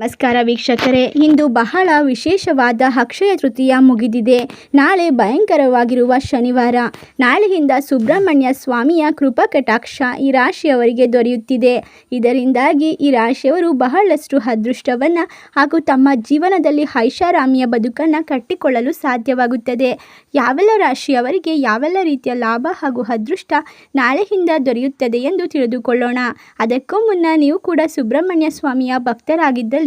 ನಮಸ್ಕಾರ ವೀಕ್ಷಕರೇ. ಇಂದು ಬಹಳ ವಿಶೇಷವಾದ ಅಕ್ಷಯ ತೃತೀಯ ಮುಗಿದಿದೆ. ನಾಳೆ ಭಯಂಕರವಾಗಿರುವ ಶನಿವಾರ. ನಾಳೆಯಿಂದ ಸುಬ್ರಹ್ಮಣ್ಯ ಸ್ವಾಮಿಯ ಕೃಪಾ ಕಟಾಕ್ಷ ಈ ರಾಶಿಯವರಿಗೆ ದೊರೆಯುತ್ತಿದೆ. ಇದರಿಂದಾಗಿ ಈ ರಾಶಿಯವರು ಬಹಳಷ್ಟು ಅದೃಷ್ಟವನ್ನು ಹಾಗೂ ತಮ್ಮ ಜೀವನದಲ್ಲಿ ಐಷಾರಾಮಿಯ ಬದುಕನ್ನು ಕಟ್ಟಿಕೊಳ್ಳಲು ಸಾಧ್ಯವಾಗುತ್ತದೆ. ಯಾವೆಲ್ಲ ರಾಶಿಯವರಿಗೆ ಯಾವೆಲ್ಲ ರೀತಿಯ ಲಾಭ ಹಾಗೂ ಅದೃಷ್ಟ ನಾಳೆಯಿಂದ ದೊರೆಯುತ್ತದೆ ಎಂದು ತಿಳಿದುಕೊಳ್ಳೋಣ. ಅದಕ್ಕೂ ಮುನ್ನ ನೀವು ಕೂಡ ಸುಬ್ರಹ್ಮಣ್ಯ ಸ್ವಾಮಿಯ ಭಕ್ತರಾಗಿದ್ದಲ್ಲಿ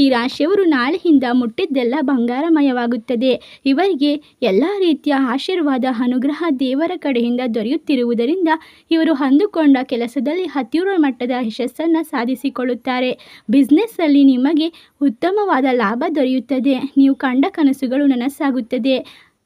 ಈ ರಾಶಿಯವರು ನಾಳೆಯಿಂದ ಮುಟ್ಟಿದ್ದೆಲ್ಲ ಬಂಗಾರಮಯವಾಗುತ್ತದೆ. ಇವರಿಗೆ ಎಲ್ಲ ರೀತಿಯ ಆಶೀರ್ವಾದ, ಅನುಗ್ರಹ ದೇವರ ಕಡೆಯಿಂದ ದೊರೆಯುತ್ತಿರುವುದರಿಂದ ಇವರು ಅಂದುಕೊಂಡ ಕೆಲಸದಲ್ಲಿ ಅತ್ಯುರ ಮಟ್ಟದ ಯಶಸ್ಸನ್ನು ಸಾಧಿಸಿಕೊಳ್ಳುತ್ತಾರೆ. ಬಿಸ್ನೆಸ್ಸಲ್ಲಿ ನಿಮಗೆ ಉತ್ತಮವಾದ ಲಾಭ ದೊರೆಯುತ್ತದೆ. ನೀವು ಕಂಡ ಕನಸುಗಳು ನನಸಾಗುತ್ತದೆ.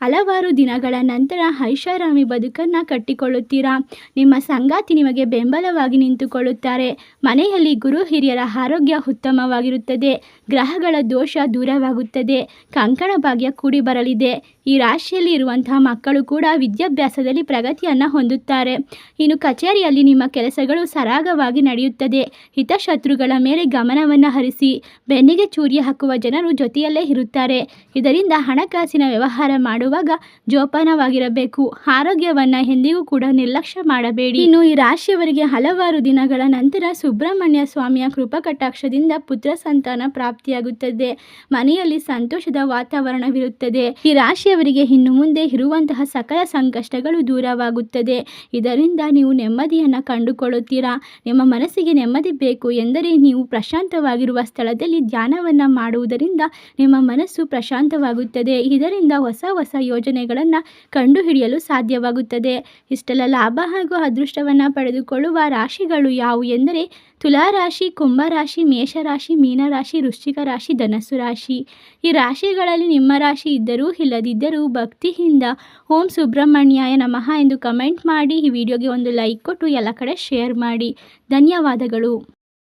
ಹಲವಾರು ದಿನಗಳ ನಂತರ ಐಷಾರಾಮಿ ಬದುಕನ್ನು ಕಟ್ಟಿಕೊಳ್ಳುತ್ತೀರಾ? ನಿಮ್ಮ ಸಂಗಾತಿ ನಿಮಗೆ ಬೆಂಬಲವಾಗಿ ನಿಂತುಕೊಳ್ಳುತ್ತಾರೆ. ಮನೆಯಲ್ಲಿ ಗುರು ಹಿರಿಯರ ಆರೋಗ್ಯ ಉತ್ತಮವಾಗಿರುತ್ತದೆ. ಗ್ರಹಗಳ ದೋಷ ದೂರವಾಗುತ್ತದೆ. ಕಂಕಣ ಭಾಗ್ಯ ಕೂಡಿ ಬರಲಿದೆ. ಈ ರಾಶಿಯಲ್ಲಿ ಇರುವಂತಹ ಮಕ್ಕಳು ಕೂಡ ವಿದ್ಯಾಭ್ಯಾಸದಲ್ಲಿ ಪ್ರಗತಿಯನ್ನು ಹೊಂದುತ್ತಾರೆ. ಇನ್ನು ಕಚೇರಿಯಲ್ಲಿ ನಿಮ್ಮ ಕೆಲಸಗಳು ಸರಾಗವಾಗಿ ನಡೆಯುತ್ತದೆ. ಹಿತಶತ್ರುಗಳ ಮೇಲೆ ಗಮನವನ್ನು ಹರಿಸಿ, ಬೆನ್ನಿಗೆ ಚೂರಿ ಹಾಕುವ ಜನರು ಜೊತೆಯಲ್ಲೇ ಇರುತ್ತಾರೆ. ಇದರಿಂದ ಹಣಕಾಸಿನ ವ್ಯವಹಾರ ಮಾಡುವಾಗ ಜೋಪಾನವಾಗಿರಬೇಕು. ಆರೋಗ್ಯವನ್ನು ಎಂದಿಗೂ ಕೂಡ ನಿರ್ಲಕ್ಷ್ಯ ಮಾಡಬೇಡಿ. ಇನ್ನು ಈ ರಾಶಿಯವರಿಗೆ ಹಲವಾರು ದಿನಗಳ ನಂತರ ಸುಬ್ರಹ್ಮಣ್ಯ ಸ್ವಾಮಿಯ ಕೃಪಕಟಾಕ್ಷದಿಂದ ಪುತ್ರ ಸಂತಾನ ಪ್ರಾಪ್ತಿಯಾಗುತ್ತದೆ. ಮನೆಯಲ್ಲಿ ಸಂತೋಷದ ವಾತಾವರಣವಿರುತ್ತದೆ. ಈ ರಾಶಿಯವರಿಗೆ ಇನ್ನು ಮುಂದೆ ಇರುವಂತಹ ಸಕಲ ಸಂಕಷ್ಟಗಳು ದೂರವಾಗುತ್ತದೆ. ಇದರಿಂದ ನೀವು ನೆಮ್ಮದಿಯನ್ನು ಕಂಡುಕೊಳ್ಳುತ್ತೀರಾ? ನಿಮ್ಮ ಮನಸ್ಸಿಗೆ ನೆಮ್ಮದಿ ಬೇಕು ಎಂದರೆ ನೀವು ಪ್ರಶಾಂತವಾಗಿರುವ ಸ್ಥಳದಲ್ಲಿ ಧ್ಯಾನವನ್ನ ಮಾಡುವುದರಿಂದ ನಿಮ್ಮ ಮನಸ್ಸು ಪ್ರಶಾಂತವಾಗುತ್ತದೆ. ಇದರಿಂದ ಹೊಸ ಹೊಸ ಯೋಜನೆಗಳನ್ನು ಕಂಡುಹಿಡಿಯಲು ಸಾಧ್ಯವಾಗುತ್ತದೆ. ಇಷ್ಟೆಲ್ಲ ಲಾಭ ಹಾಗೂ ಅದೃಷ್ಟವನ್ನು ಪಡೆದುಕೊಳ್ಳುವ ರಾಶಿಗಳು ಯಾವುವು ಎಂದರೆ ತುಲಾರಾಶಿ, ಕುಂಭರಾಶಿ, ಮೇಷರಾಶಿ, ಮೀನರಾಶಿ, ವೃಶ್ಚಿಕ ರಾಶಿ, ಧನಸ್ಸು ರಾಶಿ. ಈ ರಾಶಿಗಳಲ್ಲಿ ನಿಮ್ಮ ರಾಶಿ ಇದ್ದರೂ ಇಲ್ಲದಿದ್ದರೂ ಭಕ್ತಿಯಿಂದ ಓಂ ಸುಬ್ರಹ್ಮಣ್ಯಾಯ ನಮಃ ಎಂದು ಕಮೆಂಟ್ ಮಾಡಿ. ಈ ವಿಡಿಯೋಗೆ ಒಂದು ಲೈಕ್ ಕೊಟ್ಟು ಎಲ್ಲ ಕಡೆ ಶೇರ್ ಮಾಡಿ. ಧನ್ಯವಾದಗಳು.